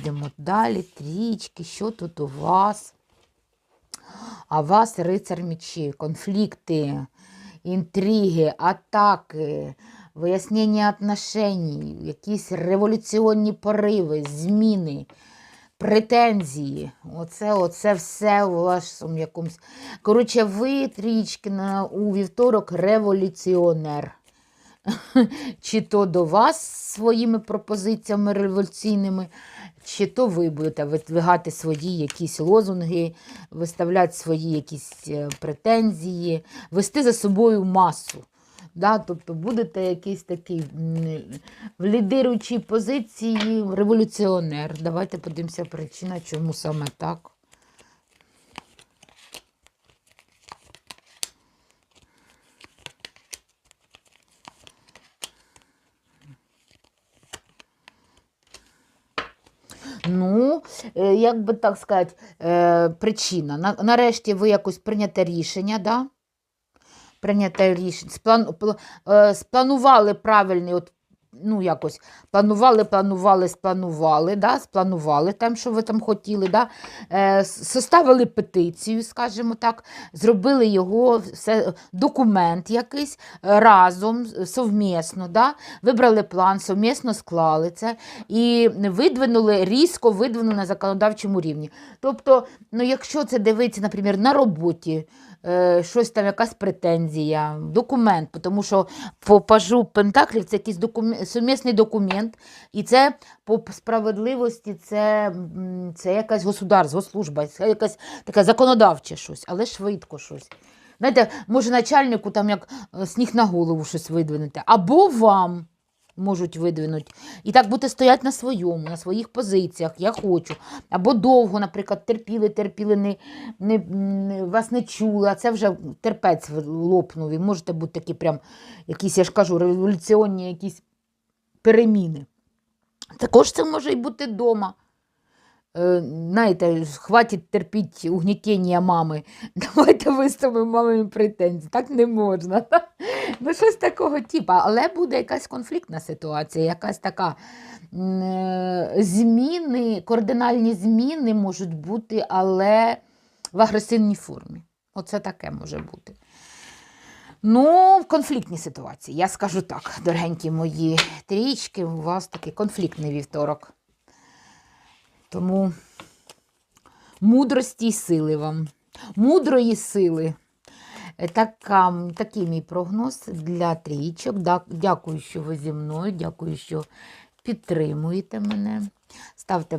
Йдемо далі, трічки, що тут у вас? А вас рицар мечі, конфлікти, інтриги, атаки, вияснення отношень, якісь революціонні пориви, зміни, претензії. Оце, оце все у вашому якомусь. Коротше, ви трічки на, у вівторок революціонер. Чи то до вас своїми пропозиціями революційними, чи то ви будете видвигати свої якісь лозунги, виставляти свої якісь е, претензії, вести за собою масу. Да? Тобто будете якийсь такий в лідируючій позиції революціонер. Давайте подивимося причина, чому саме так. Ну, як би так сказати, е, причина. Нарешті ви якось прийняте рішення, да? Прийняте рішення. сплану, е, спланували правильний, от, ну, якось, планували, планували, спланували, да? спланували там, що ви там хотіли, да? е, составили петицію, скажімо так, зробили його, все, документ якийсь е, разом, совмісно, да? вибрали план, совмісно склали це і видвинули, різко видвинули на законодавчому рівні. Тобто, ну, якщо це дивиться, наприклад, на роботі, щось там, якась претензія, документ, тому що по пажу Пентаклів це якийсь документ, сумісний документ, і це по справедливості це, це якась государство, служба, якась таке законодавче щось, але швидко щось. Знаєте, може начальнику там як е, сніг на голову щось видвинути, або вам можуть видвинути. І так бути стоять на своєму, на своїх позиціях, я хочу. Або довго, наприклад, терпіли, терпіли, не, не, не, вас не чули, а це вже терпець лопнув. І можете бути такі прям якісь, я ж кажу, революціонні якісь переміни. Також це може і бути вдома. Е, знаєте, хватить терпіть угнітіння мами. Давайте виставимо мамі претензії. Так не можна. Ну, щось такого типу. Але буде якась конфліктна ситуація, якась така е, зміни, кардинальні зміни можуть бути, але в агресивній формі. Оце таке може бути. Ну, в конфліктній ситуації, я скажу так, дорогенькі мої трічки, у вас такий конфліктний вівторок. Тому мудрості й сили вам. Мудрої сили. Е, Така, такий мій прогноз для трійчок. Дякую, що ви зі мною. Дякую, що підтримуєте мене. Ставте,